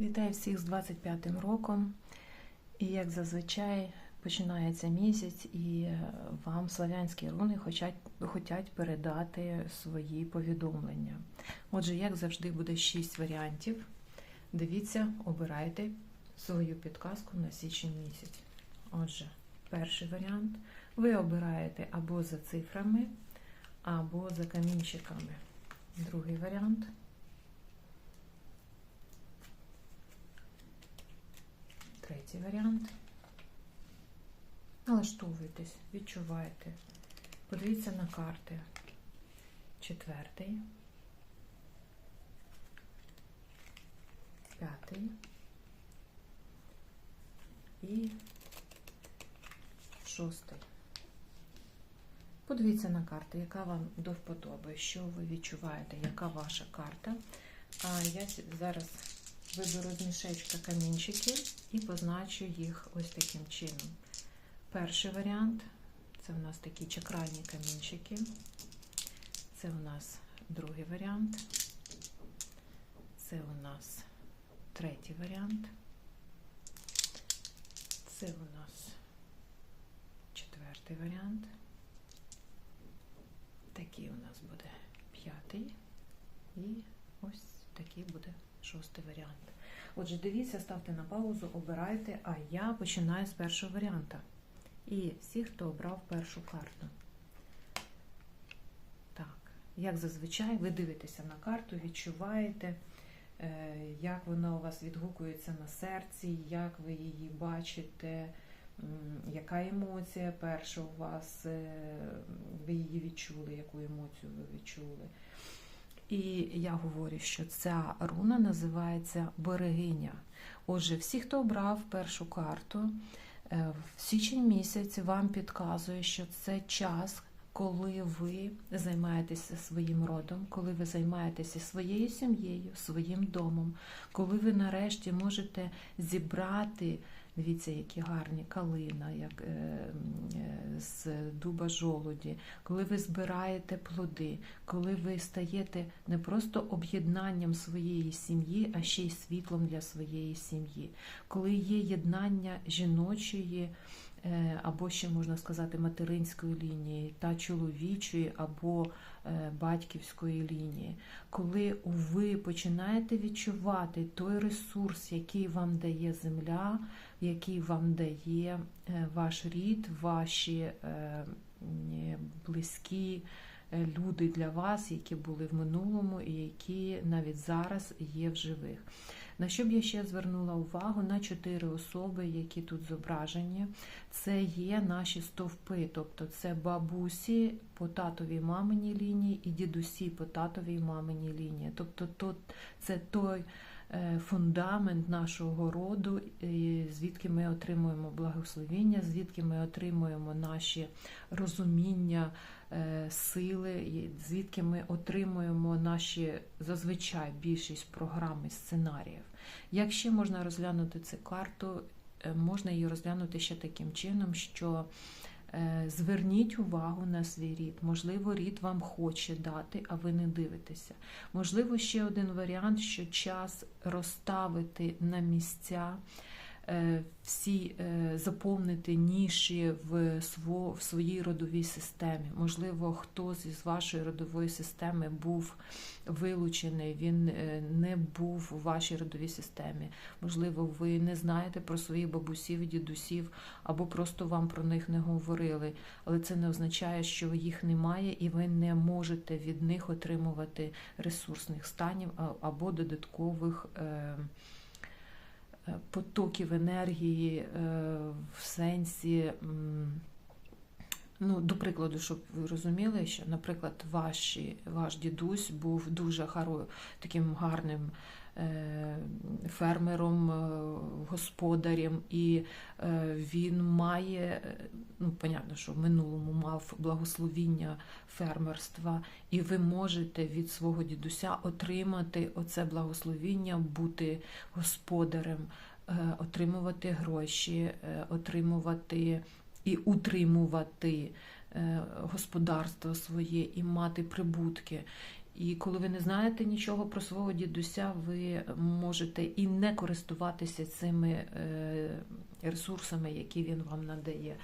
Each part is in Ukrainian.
Вітаю всіх з 25-м роком. І як зазвичай починається місяць, і е, вам славянські руни хочуть передати свої повідомлення. Отже, як завжди, буде 6 варіантів. Дивіться, обирайте свою підказку на січень місяць. Отже, перший варіант. Ви обираєте або за цифрами, або за камінчиками. Другий варіант. Третій варіант. Налаштовуйтесь, відчувайте. Подивіться на карти. Четвертий. П'ятий. І шостий. Подивіться на карти, яка вам до вподоби, що ви відчуваєте, яка ваша карта. А я зараз виберу з мішечка камінчики і позначу їх ось таким чином. Перший варіант це у нас такі чакральні камінчики. Це у нас другий варіант. Це у нас третій варіант. Це у нас четвертий варіант. Такий у нас буде п'ятий. І ось такий буде шостий варіант. Отже, дивіться, ставте на паузу, обирайте, а я починаю з першого варіанта. І всі, хто обрав першу карту. Так, як зазвичай, ви дивитеся на карту, відчуваєте, е, як вона у вас відгукується на серці, як ви її бачите, яка емоція перша у вас, е, ви її відчули, яку емоцію ви відчули. І я говорю, що ця руна називається берегиня. Отже, всі, хто обрав першу карту, е, в січень місяць вам підказує, що це час, коли ви займаєтеся своїм родом, коли ви займаєтеся своєю сім'єю, своїм домом, коли ви нарешті можете зібрати. Дивіться, які гарні калина, як е, з дуба жолуді, коли ви збираєте плоди, коли ви стаєте не просто об'єднанням своєї сім'ї, а ще й світлом для своєї сім'ї, коли є єднання жіночої. Або ще можна сказати материнської лінії та чоловічої або батьківської лінії, коли ви починаєте відчувати той ресурс, який вам дає земля, який вам дає ваш рід, ваші близькі люди для вас, які були в минулому і які навіть зараз є в живих. На що б я ще звернула увагу на чотири особи, які тут зображені. Це є наші стовпи, тобто це бабусі по татовій маминій лінії і дідусі по татовій маминій лінії. Тобто то, це той фундамент нашого роду, звідки ми отримуємо благословіння, звідки ми отримуємо наші розуміння, сили, звідки ми отримуємо наші зазвичай більшість програм і сценаріїв. Як ще можна розглянути цю карту, можна її розглянути ще таким чином, що Зверніть увагу на свій рід. Можливо, рід вам хоче дати, а ви не дивитеся. Можливо, ще один варіант, що час розставити на місця, всі заповнити ніші в своїй родовій системі. Можливо, хтось із вашої родової системи був вилучений, він не був у вашій родовій системі. Можливо, ви не знаєте про своїх бабусів дідусів, або просто вам про них не говорили. Але це не означає, що їх немає, і ви не можете від них отримувати ресурсних станів або додаткових потоків енергії в сенсі. Ну, До прикладу, щоб ви розуміли, що, наприклад, ваші, ваш дідусь був дуже харо, таким гарним е, фермером, е, господарем, і е, він має, ну, понятно, що в минулому мав благословіння фермерства, і ви можете від свого дідуся отримати оце благословіння, бути господарем, отримувати гроші, отримувати і утримувати господарство своє, і мати прибутки. І коли ви не знаєте нічого про свого дідуся, ви можете і не користуватися цими е, ресурсами, які він вам надає.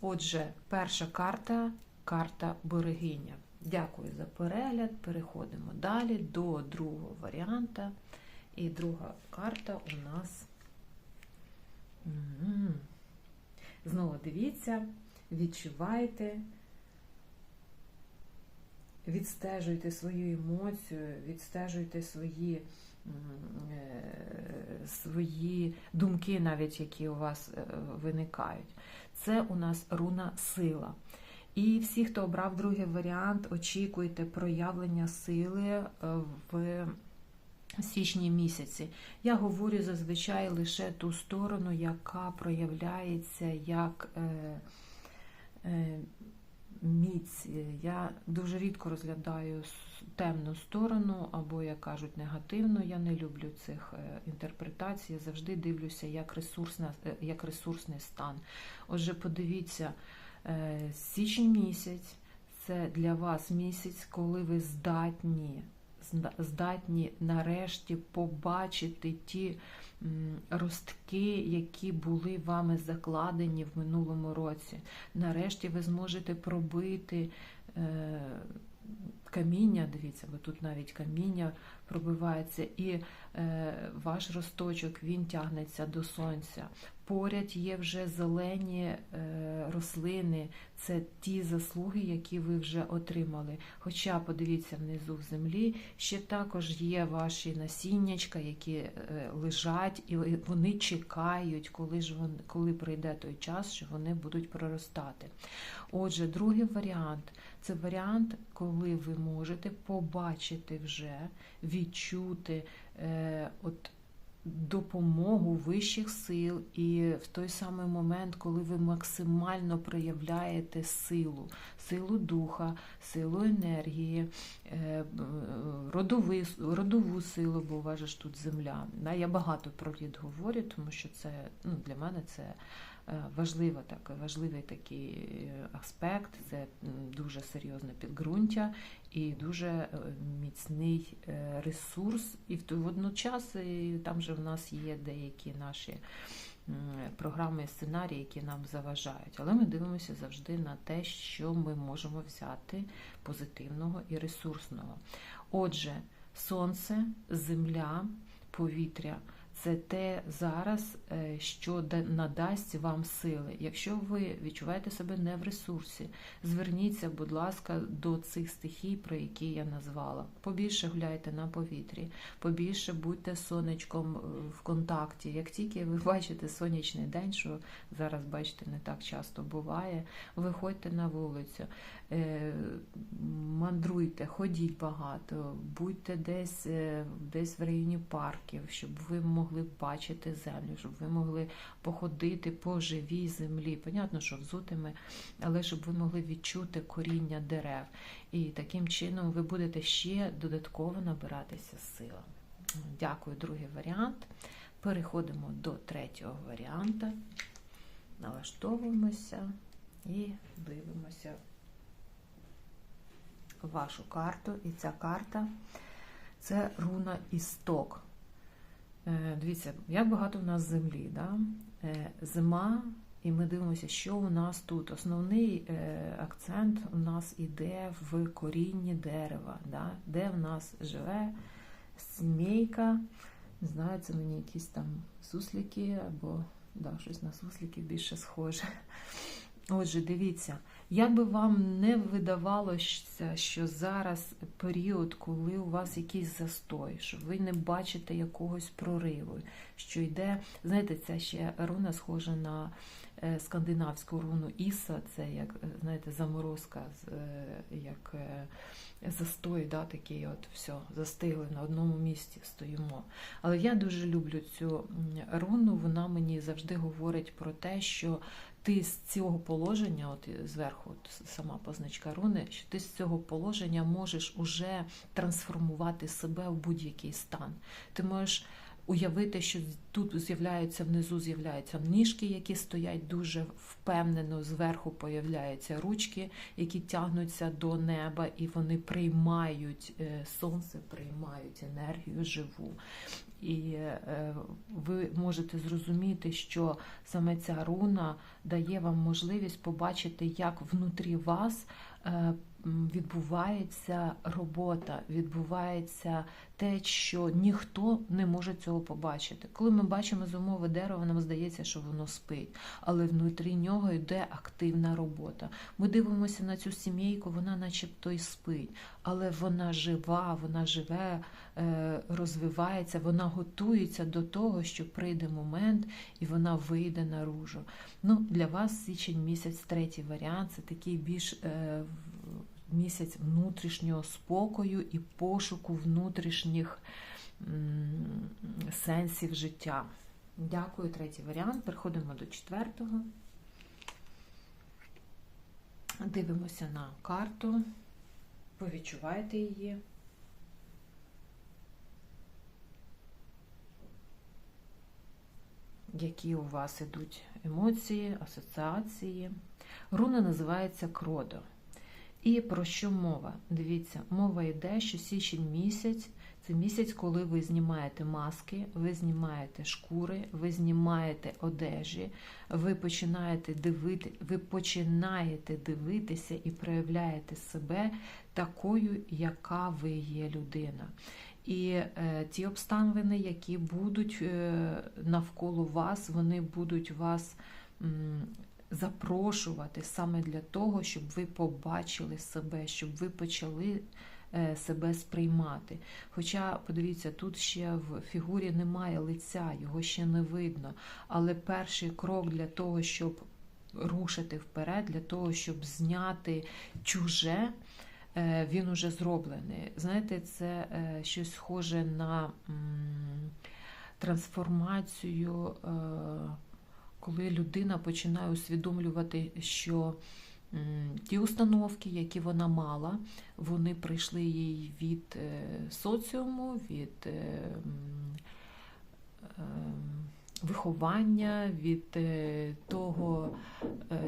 Отже, перша карта карта берегиня. Дякую за перегляд. Переходимо далі до другого варіанта. І друга карта у нас. Знову дивіться, відчувайте, відстежуйте свою емоцію, відстежуйте свої, е, свої думки, навіть які у вас е, виникають. Це у нас руна сила. І всі, хто обрав другий варіант, очікуйте проявлення сили е, в січні місяці. Я говорю зазвичай лише ту сторону, яка проявляється як е, е, міць. Я дуже рідко розглядаю темну сторону, або, як кажуть, негативну. Я не люблю цих е, інтерпретацій. Я завжди дивлюся як, ресурсна, е, як ресурсний стан. Отже, подивіться, е, січень місяць це для вас місяць, коли ви здатні здатні нарешті побачити ті ростки, які були вами закладені в минулому році. Нарешті ви зможете пробити е, каміння, дивіться, бо тут навіть каміння пробивається, і е, ваш росточок він тягнеться до сонця. Поряд є вже зелені е, рослини, це ті заслуги, які ви вже отримали. Хоча, подивіться, внизу в землі ще також є ваші насіннячка, які е, лежать, і вони чекають, коли ж вон, коли прийде той час, що вони будуть проростати. Отже, другий варіант це варіант, коли ви можете побачити вже, відчути е, от допомогу вищих сил, і в той самий момент, коли ви максимально проявляєте силу, силу духа, силу енергії, е, б- родови, родову силу, бо у тут земля. Я багато про рід говорю, тому що це ну, для мене це е, важлива, так, важливий такий е, аспект, це дуже серйозне підґрунтя і дуже е, міцний ресурс. І водночас і там же в нас є деякі наші програми і сценарії, які нам заважають. Але ми дивимося завжди на те, що ми можемо взяти позитивного і ресурсного. Отже, сонце, земля, повітря. Це те зараз, е, що надасть вам сили. Якщо ви відчуваєте себе не в ресурсі, зверніться, будь ласка, до цих стихій, про які я назвала. Побільше гуляйте на повітрі, побільше будьте сонечком е, в контакті. Як тільки ви бачите сонячний день, що зараз, бачите, не так часто буває, виходьте на вулицю, е, мандруйте, ходіть багато, будьте десь, десь в районі парків, щоб ви могли бачити землю, щоб ви могли походити по живій землі. Понятно, що взутими, але щоб ви могли відчути коріння дерев. І таким чином ви будете ще додатково набиратися сил. Дякую, другий варіант. Переходимо до третього варіанта. Налаштовуємося і дивимося вашу карту. І ця карта це руна істок. Е, Дивіться, як багато в нас землі. Да? Е, Зима, і ми дивимося, що у нас тут. Основний е, акцент у нас іде в корінні дерева, да? де в нас живе сімейка. Не знаю, це мені якісь там суслики або да, щось на сусликів більше схоже. Отже, дивіться, як би вам не видавалося, що зараз період, коли у вас якийсь застой, що ви не бачите якогось прориву, що йде, знаєте, ця ще руна схожа на скандинавську руну Іса, це як, е, знаєте, заморозка, е, як е, застой, да, такий от все, застигли на одному місці, стоїмо. Але я дуже люблю цю руну, вона мені завжди говорить про те, що ти з цього положення, от зверху от сама позначка руни, що ти з цього положення можеш уже трансформувати себе в будь-який стан. Ти можеш уявити, що тут з'являються внизу, з'являються ніжки, які стоять дуже впевнено. Зверху появляються ручки, які тягнуться до неба, і вони приймають е, сонце, приймають енергію живу. І е, ви можете зрозуміти, що саме ця руна дає вам можливість побачити, як внутрі вас е, відбувається робота, відбувається те, що ніхто не може цього побачити. Коли ми бачимо зумове дерево, нам здається, що воно спить, але внутрі нього йде активна робота. Ми дивимося на цю сімейку, вона начебто й спить, але вона жива, вона живе, е, розвивається, вона готується до того, що прийде момент і вона вийде наружу. Ну, Для вас січень місяць, третій варіант це такий більш е, місяць внутрішнього спокою і пошуку внутрішніх сенсів життя. Дякую, третій варіант. Переходимо до четвертого. Дивимося на карту, повідчуваєте її. Які у вас ідуть емоції, асоціації. Руна називається Кродо. І про що мова? Дивіться, мова йде, що січень місяць це місяць, коли ви знімаєте маски, ви знімаєте шкури, ви знімаєте одежі, ви починаєте дивити, ви починаєте дивитися і проявляєте себе такою, яка ви є людина. І е, ті обставини, які будуть е, навколо вас, вони будуть вас запрошувати саме для того, щоб ви побачили себе, щоб ви почали е, себе сприймати. Хоча, подивіться, тут ще в фігурі немає лиця, його ще не видно. Але перший крок для того, щоб рушити вперед, для того, щоб зняти чуже. Е, він уже зроблений. Знаєте, це е, щось схоже на трансформацію коли людина починає усвідомлювати, що ті установки, які вона мала, вони прийшли їй від е, соціуму, від е, е, виховання, від того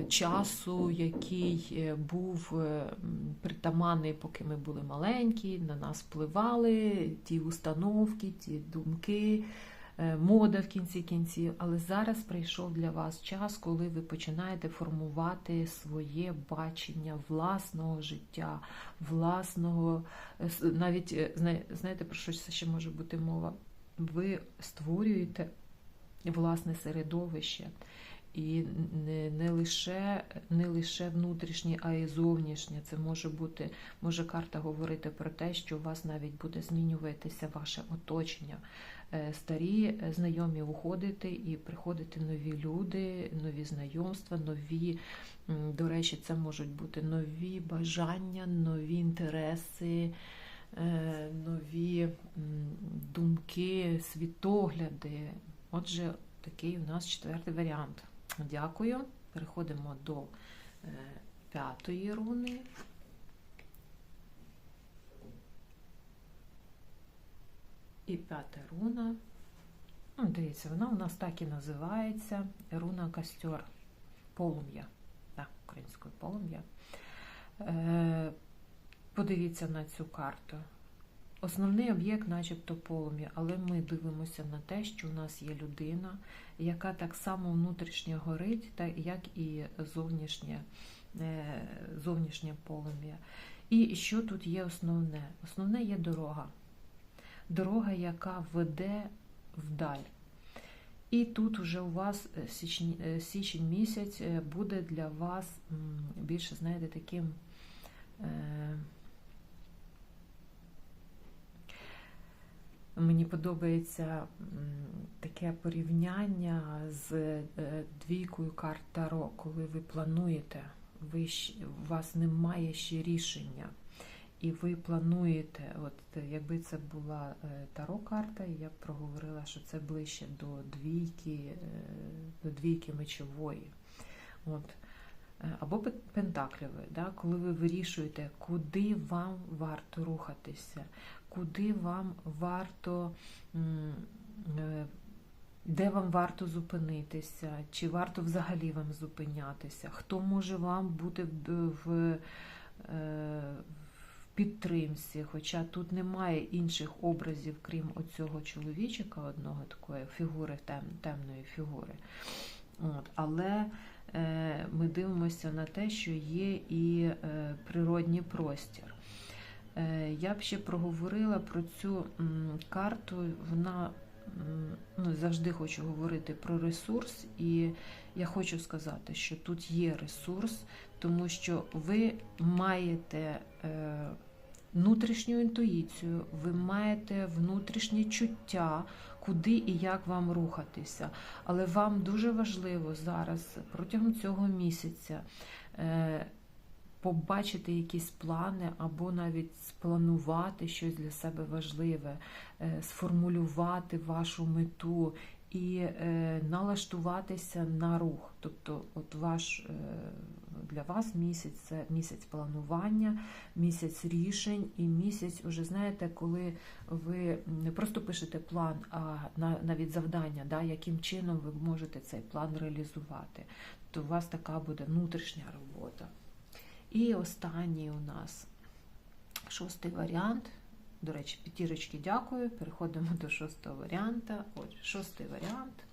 часу, який був притаманний, поки ми були маленькі, на нас впливали ті установки, ті думки. Е, мода в кінці кінців, але зараз прийшов для вас час, коли ви починаєте формувати своє бачення власного життя, власного, е, навіть е, знаєте, про що це ще може бути мова? Ви створюєте власне середовище. І не не, лише не лише внутрішнє, а й зовнішнє. Це може бути, може карта говорити про те, що у вас навіть буде змінюватися ваше оточення. Е, старі е, знайомі уходити і приходити нові люди, нові знайомства, нові, до речі, це можуть бути нові бажання, нові інтереси, е, нові думки, світогляди. Отже, такий у нас четвертий варіант. Дякую. Переходимо до п'ятої руни. І п'ята руна. Ну, Дивіться, вона у нас так і називається руна костер полум'я. Так, українською полум'я. Е, Подивіться на цю карту. Основний об'єкт, начебто полум'я, але ми дивимося на те, що у нас є людина, яка так само внутрішньо горить, як і зовнішнє, е, зовнішнє полум'я. І що тут є основне? Основне є дорога дорога, яка веде вдаль. І тут уже у вас е, січень, е, січень місяць е, буде для вас більше, знаєте, таким. Мені подобається таке порівняння з двійкою карт Таро, коли ви плануєте, ви, у вас немає ще рішення і ви плануєте, от якби це була е, таро карта, я б проговорила, що це ближче до двійки, е, до двійки мечової. От. Е, або пентакльової, да, коли ви вирішуєте, куди вам варто рухатися, куди вам варто е, де вам варто зупинитися, чи варто взагалі вам зупинятися, хто може вам бути в, е, в підтримці, хоча тут немає інших образів, крім оцього чоловічика, одного такої фігури, тем, темної фігури. От, Але е, ми дивимося на те, що є і е, природній простір. Е, я б ще проговорила про цю м, карту. Вона ну, завжди хочу говорити про ресурс, і я хочу сказати, що тут є ресурс, тому що ви маєте е, внутрішню інтуїцію, ви маєте внутрішнє чуття, куди і як вам рухатися. Але вам дуже важливо зараз протягом цього місяця. Е, побачити якісь плани, або навіть спланувати щось для себе важливе, е, сформулювати вашу мету і е, налаштуватися на рух. Тобто, от ваш е, для вас місяць це місяць планування, місяць рішень і місяць, уже знаєте, коли ви не просто пишете план, а навіть завдання, да, яким чином ви можете цей план реалізувати. То у вас така буде внутрішня робота. І останній у нас шостий варіант. До речі, п'ятірочки дякую. Переходимо до шостого варіанта. Отже, шостий варіант.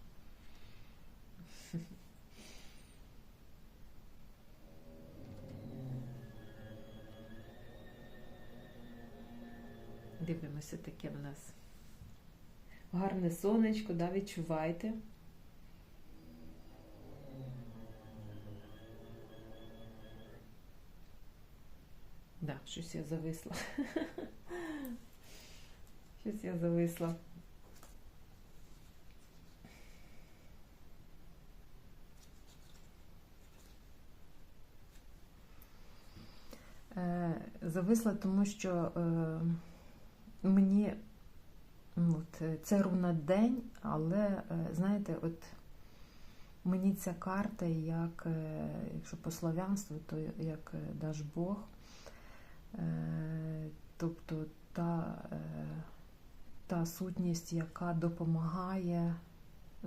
Дивимося таке в нас. Гарне сонечко, да, відчувайте. Да, щось я зависла. Щось я зависла. Е, зависла, тому що е, мені от, це руна день, але, е, знаєте, от мені ця карта, як, якщо по славянству, то як даш Бог. Е, тобто та, е, та сутність, яка допомагає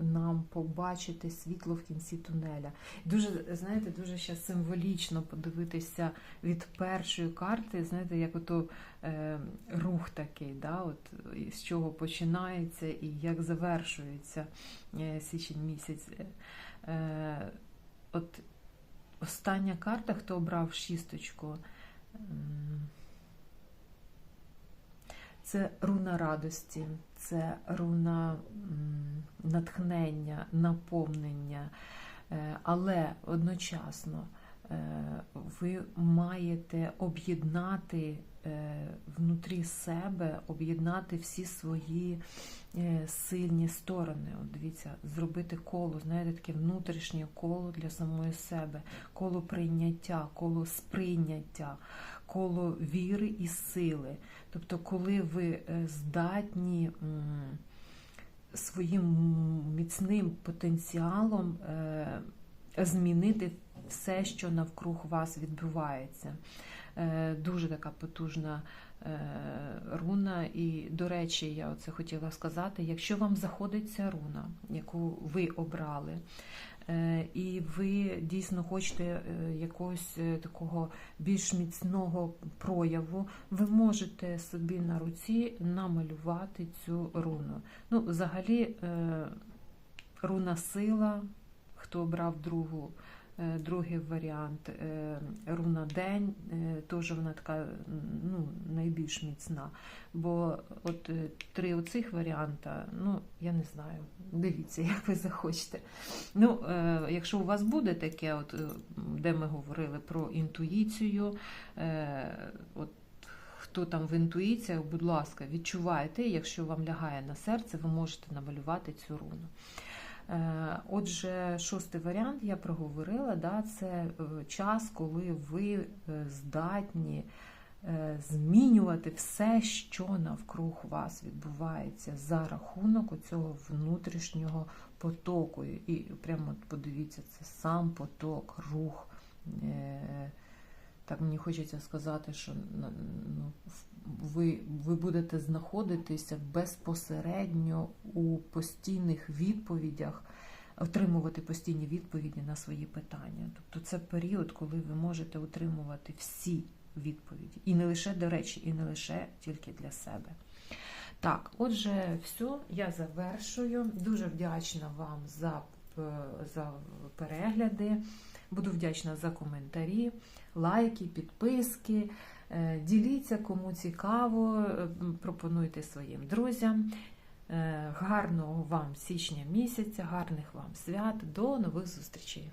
нам побачити світло в кінці тунеля. Дуже, знаєте, дуже ще символічно подивитися від першої карти, знаєте, як ото е, рух такий, да, от, з чого починається і як завершується е, січень місяць. Е, от Остання карта, хто обрав шісточку. Це руна радості, це руна натхнення, наповнення, е, але одночасно е, ви маєте об'єднати внутрі себе, об'єднати всі свої сильні сторони. От Дивіться, зробити коло, знаєте, таке внутрішнє коло для самої себе, коло прийняття, коло сприйняття, коло віри і сили. Тобто, коли ви здатні своїм міцним потенціалом змінити все, що навкруг вас відбувається. Е, дуже така потужна е, руна. І, до речі, я оце хотіла сказати: якщо вам заходить ця руна, яку ви обрали, е, і ви дійсно хочете якогось такого більш міцного прояву, ви можете собі на руці намалювати цю руну. Ну, взагалі, руна сила, хто обрав другу. Е, другий варіант е, руна день, е, теж вона така ну, найбільш міцна. Бо от три оцих варіанта, ну, я не знаю, дивіться, як ви захочете. Ну, Якщо у вас буде таке, от, де ми говорили про інтуїцію, от Хто там в інтуїціях, будь ласка, відчувайте, якщо вам лягає на серце, ви можете намалювати цю руну. Е, отже, шостий варіант я проговорила, да, це е, час, коли ви е, здатні змінювати все, що навкруг вас відбувається за рахунок цього внутрішнього потоку. І прямо подивіться, це сам поток, рух, Так мені хочеться сказати, що ну, ви, ви будете знаходитися безпосередньо у постійних відповідях, отримувати постійні відповіді на свої питання. Тобто це період, коли ви можете отримувати всі відповіді. І не лише, до речі, і не лише тільки для себе. Так, отже, все, я завершую. Дуже вдячна вам за, е, за перегляди. Буду вдячна за коментарі, лайки, підписки. Е, Діліться, кому цікаво, е, пропонуйте своїм друзям. Е, Гарного вам січня місяця, гарних вам свят. До нових зустрічей!